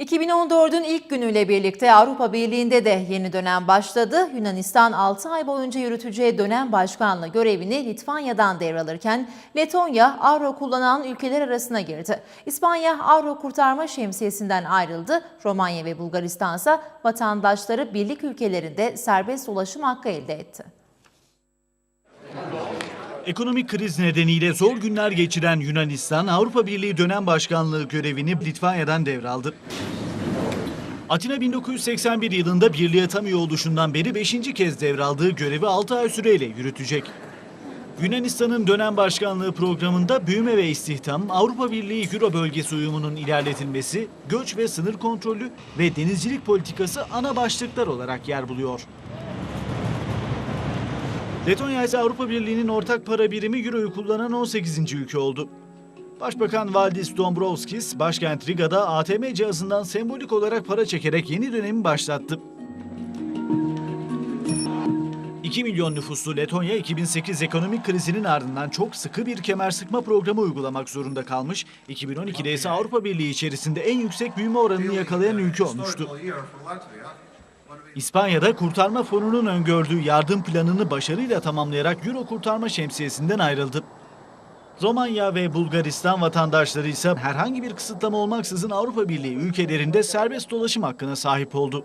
2014'ün ilk günüyle birlikte Avrupa Birliği'nde de yeni dönem başladı. Yunanistan 6 ay boyunca yürüteceği dönem başkanlığı görevini Litvanya'dan devralırken Letonya avro kullanan ülkeler arasına girdi. İspanya avro kurtarma şemsiyesinden ayrıldı. Romanya ve Bulgaristan ise vatandaşları birlik ülkelerinde serbest dolaşım hakkı elde etti. Ekonomik kriz nedeniyle zor günler geçiren Yunanistan, Avrupa Birliği dönem başkanlığı görevini Litvanya'dan devraldı. Atina 1981 yılında birliğe tam üye oluşundan beri 5. kez devraldığı görevi 6 ay süreyle yürütecek. Yunanistan'ın dönem başkanlığı programında büyüme ve istihdam, Avrupa Birliği Euro bölgesi uyumunun ilerletilmesi, göç ve sınır kontrolü ve denizcilik politikası ana başlıklar olarak yer buluyor. Letonya ise Avrupa Birliği'nin ortak para birimi Euro'yu kullanan 18. ülke oldu. Başbakan Valdis Dombrovskis, başkent Riga'da ATM cihazından sembolik olarak para çekerek yeni dönemi başlattı. 2 milyon nüfuslu Letonya 2008 ekonomik krizinin ardından çok sıkı bir kemer sıkma programı uygulamak zorunda kalmış. 2012'de ise Avrupa Birliği içerisinde en yüksek büyüme oranını yakalayan ülke olmuştu. İspanya'da kurtarma fonunun öngördüğü yardım planını başarıyla tamamlayarak Euro kurtarma şemsiyesinden ayrıldı. Romanya ve Bulgaristan vatandaşları ise herhangi bir kısıtlama olmaksızın Avrupa Birliği ülkelerinde serbest dolaşım hakkına sahip oldu.